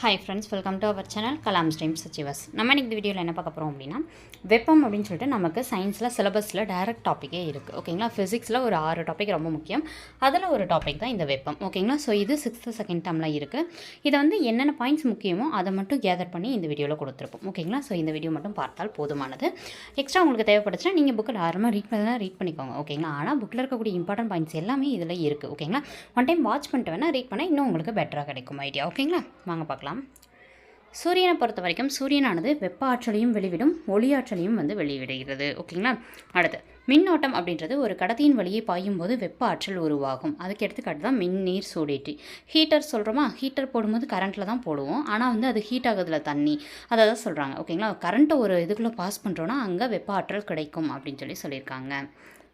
Hi friends welcome to our channel Kalam stream சச்சிவஸ் நம்ம இன்னைக்கு வீடியோவில் என்ன பார்க்க போகிறோம் அப்படின்னா வெப்பம் அப்படின்னு சொல்லிட்டு நமக்கு சயின்ஸில் சிலபஸில் டைரக்ட் டாப்பிக்கே இருக்குது ஓகேங்களா ஃபிசிக்ஸில் ஒரு ஆறு டாபிக் ரொம்ப முக்கியம். அதில் ஒரு டாபிக் தான் இந்த வெப்பம். ஓகேங்களா ஸோ இது சிக்ஸ்த்து செகண்ட் டேர்மில் இருக்குது இதை வந்து என்னென்ன பாயிண்ட்ஸ் முக்கியமோ அதை மட்டும் கேதர் பண்ணி இந்த வீடியோவில் கொடுத்துருப்போம். ஓகேங்களா ஸோ இந்த வீடியோ மட்டும் பார்த்தால் போதுமானது. எக்ஸ்ட்ரா உங்களுக்கு தேவைப்படுச்சுன்னா நீங்கள் புக்கில் ஆரம்பமாக ரீட் பண்ணி ரீட் பண்ணிக்கோங்க. ஓகேங்களா ஆனால் புக்கில் இருக்கக்கூடிய இம்பார்ட்டன்ட் பாயிண்ட்ஸ் எல்லாமே இதில் இருக்குது ஓகேங்களா ஒன் டைம் வாட்ச் பண்ணிட்டு வேணால் ரீட் பண்ணால் இன்னும் உங்களுக்கு பெட்டராக கிடைக்கும் ஐடியா ஓகேங்களா வாங்க பார்க்கலாம். சூரியனை பொறுத்த வரைக்கும் சூரியனானது வெப்ப ஆற்றலையும் வெளிவிடும் ஒளி ஆற்றலையும் வந்து வெளிவிடுகிறது. ஓகேங்களா? அடுத்து மின்னோட்டம் அப்படின்றது ஒரு கடத்தியின் வழியே பாயும் போது வெப்ப ஆற்றல் உருவாகும். அதுக்கு எடுத்துக்காட்டு தான் மின் நீர் சூடேற்றி. ஹீட்டர் சொல்கிறோமா ஹீட்டர் போடும்போது கரண்ட்டில் தான் போடுவோம். ஆனால் வந்து அது ஹீட் ஆகுதுல தண்ணி. அதை தான் சொல்கிறாங்க ஓகேங்களா? கரண்ட்டை ஒரு இதுக்குள்ளே பாஸ் பண்ணுறோன்னா அங்கே வெப்ப ஆற்றல் கிடைக்கும் அப்படின்னு சொல்லி சொல்லியிருக்காங்க.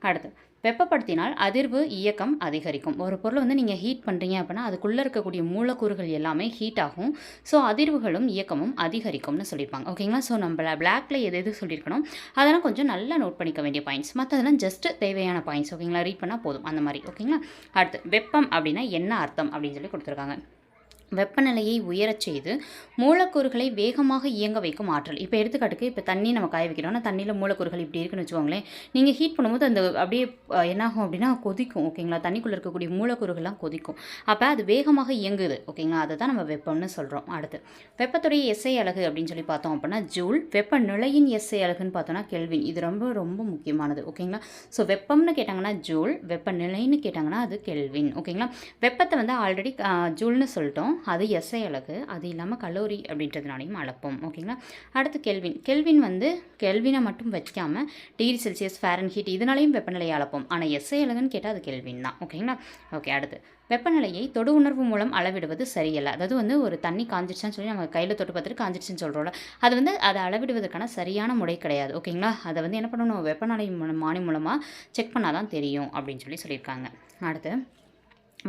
அடுத்து வெப்பப்படுத்தினால் அதிர்வு இயக்கம் அதிகரிக்கும். ஒரு பொருளை வந்து நீங்கள் ஹீட் பண்ணுறீங்க அப்படின்னா அதுக்குள்ளே இருக்கக்கூடிய மூலக்கூறுகள் எல்லாமே ஹீட் ஆகும். ஸோ அதிர்வுகளும் இயக்கமும் அதிகரிக்கும்னு சொல்லியிருப்பாங்க. ஓகேங்களா ஸோ நம்ம பிளாக்ல எது எது சொல்லியிருக்கணும்? அதெல்லாம் கொஞ்சம் நல்லா நோட் பண்ணிக்க வேண்டிய பாயிண்ட்ஸ் மற்றதெல்லாம் ஜஸ்ட் தேவையான பாயிண்ட்ஸ் ஓகேங்களா ரீட் பண்ணால் போதும். அந்த மாதிரி. ஓகேங்களா அடுத்து வெப்பம் அப்படின்னா என்ன அர்த்தம் அப்படின்னு சொல்லி கொடுத்துருக்காங்க. வெப்பநிலையை உயரச் செய்து மூலக்கூறுகளை வேகமாக இயங்க வைக்கும் ஆற்றல். இப்போ எடுத்துக்காட்டுக்கு இப்போ தண்ணி நம்ம காய வைக்கிறோம்னா தண்ணியில் மூலக்கூறுகள் இப்படி இருக்குன்னு வச்சுக்கோங்களேன் நீங்கள் ஹீட் பண்ணும்போது அந்த அப்படியே என்னாகும் அப்படின்னா கொதிக்கும் ஓகேங்களா தண்ணிக்குள்ளே இருக்கக்கூடிய மூலக்கூறுகள்லாம் கொதிக்கும். அப்போ அது வேகமாக இயங்குது ஓகேங்களா அதை தான் நம்ம வெப்பம்னு சொல்கிறோம் அடுத்து வெப்பத்துடைய எஸ்ஐ அலகு அப்படின்னு சொல்லி பார்த்தோம் அப்படின்னா ஜூல் வெப்ப நிலையின் எஸ்ஐ அலகுன்னு பார்த்தோம்னா கெல்வின். இது ரொம்ப ரொம்ப முக்கியமானது ஓகேங்களா ஸோ வெப்பம்னு கேட்டாங்கன்னா ஜூல் வெப்பநிலைன்னு கேட்டாங்கன்னா அது கெல்வின் ஓகேங்களா வெப்பத்தை வந்து ஆல்ரெடி ஜூல்னு சொல்லிட்டோம். அது எஸ்ஐ அழகு அது இல்லாமல் கலோரி அப்படின்றதுனாலையும் அளப்போம். ஓகேங்களா? அடுத்து கெல்வின். கெல்வின் வந்து கெல்வினை மட்டும் வைக்காமல் டிகிரி செல்சியஸ் ஃபேரன் ஹீட் இதனாலையும் வெப்பநிலையை அளப்போம். ஆனால் எஸ்ஐ அழகுன்னு கேட்டால் அது கெல்வின் தான். ஓகேங்களா? ஓகே அடுத்து. வெப்பநிலையை தொடு உணர்வு மூலம் அளவிடுவது சரியல்ல. அதாவது வந்து ஒரு தண்ணி காஞ்சிடுச்சான்னு சொல்லி நம்ம கையில் தொட்டு பார்த்துட்டு காஞ்சிடுச்சுன்னு சொல்கிறோம்ல அது வந்து அதை அளவிடுவதற்கான சரியான முறை கிடையாது. ஓகேங்களா? அதை வந்து என்ன பண்ணணும்? வெப்பநிலை மூலம் மானி மூலமாக செக் பண்ணால் தான் தெரியும் அப்படின்னு சொல்லி சொல்லியிருக்காங்க. அடுத்து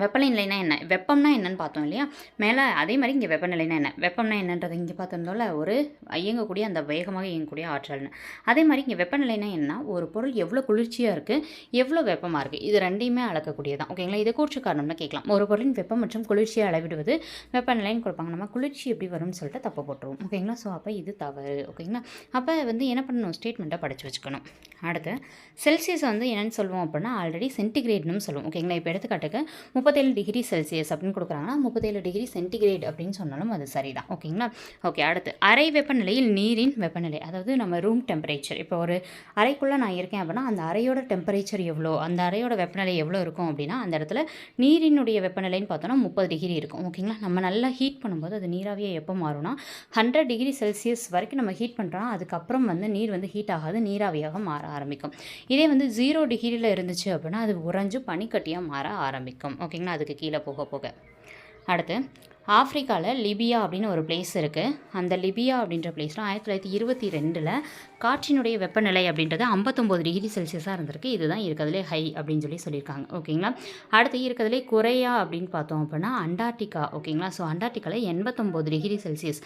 வெப்பநிலைனா என்ன? வெப்பம்னா என்னன்னு பார்த்தோம் இல்லையா? மேலே அதே மாதிரி இங்கே வெப்பநிலைனா என்ன? வெப்பம்னா என்னன்றது இங்கே பார்த்திருந்தோம்ல ஒரு இயங்கக்கூடிய அந்த வேகமாக இயங்கக்கூடிய ஆற்றல்னு அதே மாதிரி இங்கே வெப்பநிலைனா என்ன? ஒரு பொருள் எவ்வளோ குளிர்ச்சியாக இருக்குது எவ்வளோ வெப்பமாக இருக்குது இது ரெண்டையுமே அளக்கக்கூடியதான் ஓகேங்களா இதை கூற்று காரணம்னு கேட்கலாம். ஒரு பொருளின் வெப்பம் மற்றும் குளிர்ச்சியை அளவிடுவது வெப்பநிலைன்னு கொடுப்பாங்க. நம்ம குளிர்ச்சி எப்படி வரும்னு சொல்லிட்டு தப்பு போட்டுருவோம். ஓகேங்களா ஸோ அப்போ இது தவறு. ஓகேங்களா அப்போ வந்து என்ன பண்ணணும்? ஸ்டேட்மெண்ட்டை படித்து வச்சுக்கணும். அடுத்து செல்சியஸ் வந்து என்னென்னு சொல்லுவோம் அப்படின்னா ஆல்ரெடி சென்டிகிரேட்னு சொல்லுவோம். ஓகேங்களா இப்போ எடுத்துக்காட்டுக்கு முப்பத்தேழு டிகிரி செல்சியஸ் அப்படின்னு கொடுக்குறாங்கன்னா முப்பத்தேழு டிகிரி சென்டிகிரேட் அப்படின்னு சொன்னாலும் அது சரிதான். ஓகேங்களா? ஓகே அடுத்து. அறை வெப்பநிலையில் நீரின் வெப்பநிலை. அதாவது நம்ம ரூம் டெம்பரேச்சர் இப்போ ஒரு அறைக்குள்ளே நான் இருக்கேன் அப்படின்னா அந்த அறையோட டெம்பரேச்சர் எவ்வளோ அந்த அறையோட வெப்பநிலை எவ்வளோ இருக்கும் அப்படின்னா அந்த இடத்துல நீரினுடைய வெப்பநிலைன்னு பார்த்தோன்னா முப்பது டிகிரி இருக்கும். ஓகேங்களா? நம்ம நல்லா ஹீட் பண்ணும்போது அது நீராவியை எப்போ மாறும்னா ஹண்ட்ரட் டிகிரி செல்சியஸ் வரைக்கும் நம்ம ஹீட் பண்ணுறோம் அதுக்கப்புறம் வந்து நீர் வந்து ஹீட் ஆகாது நீராவியாக மாற ஆரம்பிக்கும். இதே வந்து ஜீரோ டிகிரியில் இருந்துச்சு அப்படின்னா அது உறைஞ்சு பனிக்கட்டியாக மாற ஆரம்பிக்கும். ஓகே ஓகேங்களா அதுக்கு கீழே போக போக. அடுத்து ஆஃப்ரிக்காவில் லிபியா அப்படின்னு ஒரு பிளேஸ் இருக்குது அந்த லிபியா அப்படின்ற பிளேஸில் ஆயிரத்தி தொள்ளாயிரத்தி இருபத்தி ரெண்டில் காற்றினுடைய வெப்பநிலை அப்படின்றது ஐம்பத்தொம்போது டிகிரி செல்சியஸாக இருந்திருக்கு. இதுதான் இருக்கிறதுலே ஹை அப்படின்னு சொல்லி சொல்லியிருக்காங்க. ஓகேங்களா அடுத்து இருக்கிறதுலே குறையா அப்படின்னு பார்த்தோம் அப்படின்னா அண்டார்டிகா. ஓகேங்களா ஸோ அண்டார்டிகாவில் எண்பத்தொம்போது டிகிரி செல்சியஸ்.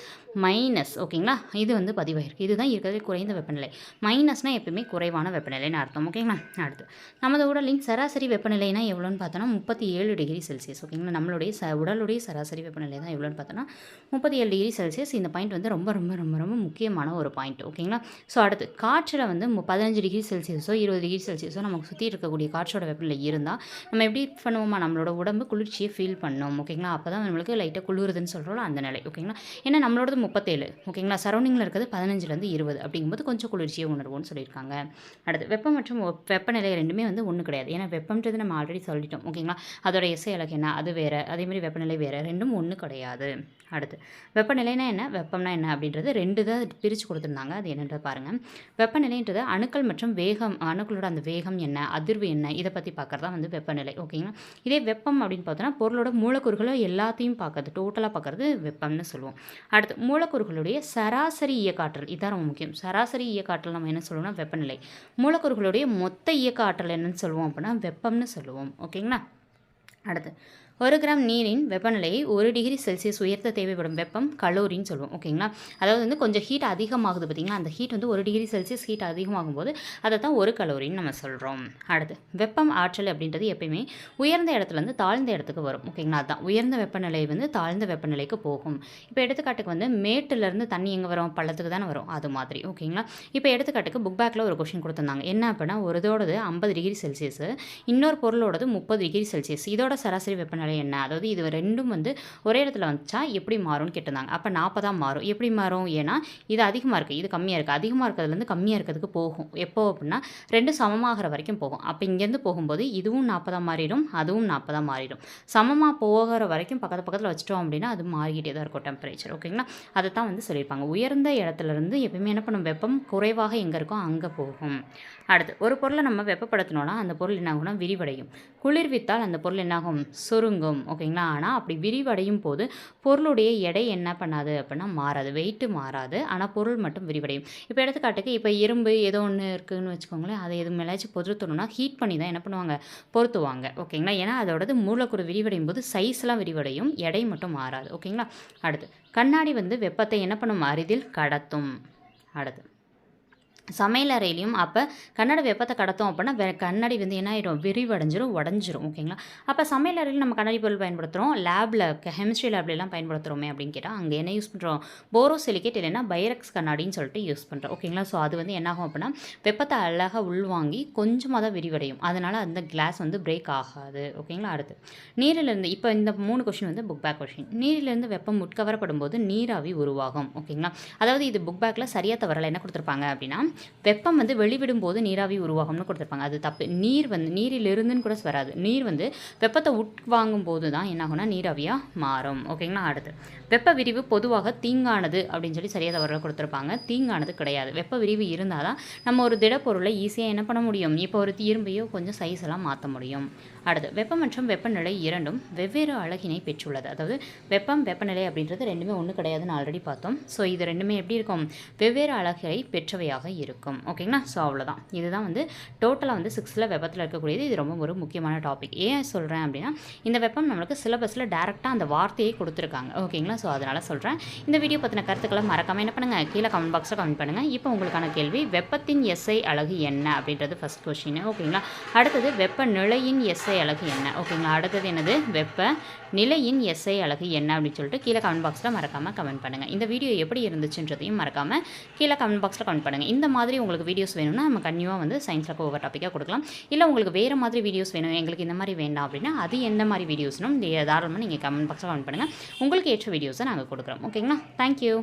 மைனஸ் ஓகேங்களா இது வந்து பதிவாயிருக்கு. இதுதான் இருக்கிறதுலே குறைந்த வெப்பநிலை. மைனஸ்னால் எப்பயுமே குறைவான வெப்பநிலைன்னு அர்த்தம். ஓகேங்களா அடுத்து. நமது உடலின் சராசரி வெப்பநிலைனா எவ்வளோன்னு பார்த்தோன்னா முப்பத்தி ஏழு டிகிரி செல்சியஸ். ஓகேங்களா நம்மளுடைய ச உடலுடைய சராசரி வெப்பநிலை தான் எவ்வளோன்னு பார்த்தோன்னா முப்பத்தி ஏழு டிகிரி செல்சியஸ் இந்த பாயிண்ட் வந்து ரொம்ப ரொம்ப ரொம்ப ரொம்ப முக்கியமான ஒரு பாயிண்ட் ஓகேங்களா ஸோ அடுத்து காற்றில் வந்து பதினஞ்சு டிகிரி செல்சியஸோ இருபது டிகிரி செல்சியஸோ நமக்கு சுற்றி இருக்கக்கூடிய காற்றோட வெப்பநிலை இருந்தால் நம்ம எப்படி பண்ணுவோமா? நம்மளோட உடம்பு குளிர்ச்சியை ஃபீல் பண்ணோம். ஓகேங்களா அப்போ தான் நம்மளுக்கு லைட்டாக குளிருதுன்னு சொல்கிறோம் அந்த நிலை. ஓகேங்களா ஏன்னா நம்மளோடது முப்பத்தேழு. ஓகேங்களா சரௌண்டிங்கில் இருக்கிறது பதினஞ்சுலேருந்து இருபது அப்படிங்கும்போது கொஞ்சம் குளிர்ச்சியை உணர்வோம்னு சொல்லியிருக்காங்க. அடுத்து வெப்பம் மற்றும் வெப்பநிலை ரெண்டுமே வந்து ஒன்று கிடையாது. ஏன்னா வெப்பம்ன்றது நம்ம ஆல்ரெடி சொல்லிட்டோம். ஓகேங்களா அதோட இசை இலக்கு என்ன? அது வேறு. அதேமாதிரி வெப்பநிலை வேறு. ரெண்டும் ஒன்று கிடையாது. அடுத்து வெப்பநிலைனா என்ன? வெப்பம்னா என்ன அப்படின்றது ரெண்டு தான் பிரித்து கொடுத்துருந்தாங்க. அது என்னன்றது பாருங்கள் வெப்பநிலைன்றது அணுக்கள் மற்றும் வேகம் அணுக்களோட அந்த வேகம் என்ன அதிர்வு என்ன இதை பற்றி பார்க்குறது வந்து வெப்பநிலை ஓகேங்களா இதே வெப்பம் அப்படின்னு பார்த்தோன்னா பொருளோட மூலக்கூறுகளை எல்லாத்தையும் பார்க்கறது டோட்டலாக பார்க்குறது வெப்பம்னு சொல்லுவோம். அடுத்து மூலக்கூறுகளுடைய சராசரி இயக்காற்றல் இதான் ரொம்ப முக்கியம். சராசரி இயக்காற்றல் நம்ம என்ன சொல்லுவோம்னா வெப்பநிலை. மூலக்கூறுகளுடைய மொத்த இயக்க ஆற்றல் என்னன்னு சொல்லுவோம் அப்படின்னா வெப்பம்னு சொல்லுவோம் ஓகேங்களா அடுத்து ஒரு கிராம் நீரின் வெப்பநிலையை ஒரு டிகிரி செல்சியஸ் உயர்த்த தேவைப்படும் வெப்பம் கலோரின்னு சொல்லுவோம் ஓகேங்களா? அதாவது வந்து கொஞ்சம் ஹீட் அதிகமாகுது பார்த்தீங்களா? அந்த ஹீட் வந்து ஒரு டிகிரி செல்சியஸ் ஹீட் அதிகமாகும் போது அதை தான் ஒரு கலோரின்னு நம்ம சொல்கிறோம் அடுத்து வெப்பம் ஆற்றல் அப்படின்றது எப்பயுமே உயர்ந்த இடத்துலேருந்து தாழ்ந்த இடத்துக்கு வரும் ஓகேங்களா? அதுதான் உயர்ந்த வெப்பநிலை வந்து தாழ்ந்த வெப்பநிலைக்கு போகும். இப்போ எடுத்துக்காட்டுக்கு வந்து மேட்டுலேருந்து தண்ணி எங்கே வரும்? பள்ளத்துக்கு தானே வரும் அது மாதிரி ஓகேங்களா? இப்போ எடுத்துக்காட்டுக்கு புக் பேக்கில் ஒரு கொஷின் கொடுத்துருந்தாங்க. என்ன அப்படின்னா ஒரு இதோடது ஐம்பது டிகிரி செல்சியஸ் இன்னொரு பொருளோடது முப்பது டிகிரி செல்சியஸ். இதோட சராசரி வெப்பநிலை என்ன? அதாவது இது ரெண்டும் வந்து ஒரே இடத்துல வந்துச்சா? எப்படி மாறும்னு கேட்டிருந்தாங்க. அப்போ நாற்பதாக மாறும். எப்படி மாறும்? ஏன்னா இது அதிகமாக இருக்குது இது கம்மியாக இருக்குது அதிகமாக இருக்கிறதுலேருந்து கம்மியாக இருக்கிறதுக்கு போகும். எப்போ அப்படின்னா ரெண்டும் சமமாகிற வரைக்கும் போகும். அப்போ இங்கேருந்து போகும்போது இதுவும் நாற்பதாக மாறிடும் அதுவும் நாற்பதாக மாறிடும். சமமாக போகிற வரைக்கும் பக்கத்து பக்கத்தில் வச்சிட்டோம் அப்படின்னா அது மாறிக்கிட்டே தான் இருக்கும் டெம்பரேச்சர் ஓகேங்களா? அதை தான் வந்து சொல்லியிருப்பாங்க. உயர்ந்த இடத்துல இருந்து எப்பயுமே என்ன பண்ணும்? வெப்பம் குறைவாக எங்கே இருக்கோ அங்கே போகும். அடுத்து ஒரு பொருளை நம்ம வெப்பப்படுத்தினோன்னா அந்த பொருள் என்ன ஆகும்னா விரிவடையும். குளிர்வித்தால் அந்த பொருள் என்னாகும் சுருங்கும். ஓகேங்களா? ஆனால் அப்படி விரிவடையும் போது பொருளுடைய எடை என்ன பண்ணாது அப்படின்னா மாறாது. வெயிட்டு மாறாது. ஆனால் பொருள் மட்டும் விரிவடையும். இப்போ எடுத்துக்காட்டுக்கு இப்போ இரும்பு ஏதோ ஒன்று இருக்குதுன்னு வச்சுக்கோங்களேன் அதை எது மேலேயாச்சும் பொருத்தணும்னா ஹீட் பண்ணி தான் என்ன பண்ணுவாங்க? பொருத்துவாங்க. ஓகேங்களா? ஏன்னா அதோடது மூலக்கூறு விரிவடையும் போது சைஸ்லாம் விரிவடையும். எடை மட்டும் மாறாது. ஓகேங்களா? அடுத்து கண்ணாடி வந்து வெப்பத்தை என்ன பண்ணும்? அரிதில் கடத்தும். அடுத்து சமையலறையிலையும் அப்போ கண்ணாடி வெப்பத்தை கடத்தோம் அப்படின்னா வே கண்ணாடி வந்து என்ன ஆயிடும்? விரிவடைஞ்சிரும் உடஞ்சிரும் ஓகேங்களா? அப்போ சமையலறையில் நம்ம கண்ணாடி பொருள் பயன்படுத்துகிறோம் லேபில் கெமிஸ்ட்ரி லேப்லலாம் பயன்படுத்துகிறோமே அப்படின்னு கேட்டால் அங்கே என்ன யூஸ் பண்ணுறோம் போரோசிலிகேட் இல்லைன்னா பைரக்ஸ் கண்ணாடின்னு சொல்லிட்டு யூஸ் பண்ணுறோம் ஓகேங்களா? ஸோ அது வந்து என்னாகும் அப்படின்னா வெப்பத்தை அழகாக உள்வாங்கி கொஞ்சமாக தான் விரிவடையும். அதனால் அந்த கிளாஸ் வந்து பிரேக் ஆகாது. ஓகேங்களா? அடுத்து நீரிலிருந்து இப்போ இந்த மூணு கொஷின் வந்து புக் பேக் கொஷின் நீரிலிருந்து வெப்பம் உட்கவரப்படும் போது நீராவி உருவாகும். ஓகேங்களா? அதாவது இது புக் பேக்கில் சரியாக தவறலை. என்ன கொடுத்துருப்பாங்க அப்படின்னா வெப்பம் வந்து வெளிவிடும் போது நீராவி உருவாகும்னு கொடுத்துருப்பாங்க. அது தப்பு. நீர் வந்து நீரிலிருந்துன்னு கூட வராது. நீர் வந்து வெப்பத்தை உட்வாங்கும் போது தான் என்ன ஆகும்னா நீராவியாக மாறும். ஓகேங்களா? அடுத்து. வெப்ப விரிவு பொதுவாக தீங்கானது அப்படின்னு சொல்லி சரியாக தவறாக கொடுத்துருப்பாங்க. தீங்கானது கிடையாது. வெப்ப விரிவு இருந்தால் தான் நம்ம ஒரு திடப்பொருளை ஈஸியாக என்ன பண்ண முடியும்? இப்போ ஒரு இரும்பையோ கொஞ்சம் சைஸ் எல்லாம் மாற்ற முடியும். அடுத்து வெப்பம் மற்றும் வெப்பநிலை இரண்டும் வெவ்வேறு அழகினை பெற்றுள்ளது. அதாவது வெப்பம் வெப்பநிலை அப்படின்றது ரெண்டுமே ஒன்று கிடையாதுன்னு ஆல்ரெடி பார்த்தோம். ஸோ இது ரெண்டுமே எப்படி இருக்கும்? வெவ்வேறு அழகை பெற்றவையாக இருக்கும். ஓகேங்களா ஸோ அவ்வளோதான் இதுதான் வந்து டோட்டலாக வந்து சிக்ஸ்த்தில் வெப்பத்தில் இருக்கக்கூடியது. இது ரொம்ப ஒரு முக்கியமான டாபிக் ஏன் சொல்கிறேன் அப்படின்னா இந்த வெப்பம் நம்மளுக்கு சிலபஸில் டேரெக்டாக அந்த வார்த்தையை கொடுத்துருக்காங்க. ஓகேங்களா ஸோ அதனால் சொல்கிறேன் இந்த வீடியோ பற்றின கருத்துக்களை மறக்காமல் என்ன பண்ணுங்கள் கீழே கமெண்ட் பாக்ஸில் கமெண்ட் பண்ணுங்கள் இப்போ உங்களுக்கான கேள்வி வெப்பத்தின் எஸ்ஐ அழகு என்ன அப்படின்றது ஃபஸ்ட் கொஷின் ஓகேங்களா அடுத்தது வெப்பநிலையின் எஸ்ஐ அழகு என்ன? ஓகேங்களா அடுத்தது என்னது? வெப்ப நிலையின் எஸ்ஐ அழகு என்ன அப்படின்னு சொல்லிட்டு கீழே கமெண்ட் பாக்ஸில் மறக்காமல் கமெண்ட் பண்ணுங்கள் இந்த வீடியோ எப்படி இருந்துச்சுன்றதையும் மறக்காமல் கீழே கமெண்ட் பாக்ஸில் கமெண்ட் பண்ணுங்கள் இந்த மாதிரி உங்களுக்கு வீடியோஸ் வேணும்னா நம்ம கண்டிப்பாக வந்து சயின்ஸில் ஒவ்வொரு டாப்பிக்காக கொடுக்கலாம். இல்லை உங்களுக்கு வேறு மாதிரி வீடியோஸ் வேணும் எங்களுக்கு இந்த மாதிரி வேண்டாம் அப்படின்னா அது எந்த மாதிரி வீடியோஸ்னும் தாராளமாக நீங்கள் கமெண்ட் பாக்ஸில் கமெண்ட் பண்ணுங்கள் உங்களுக்கு ஏற்ற வீடியோஸை நாங்கள் கொடுக்குறோம். ஓகேங்களா தேங்க்யூ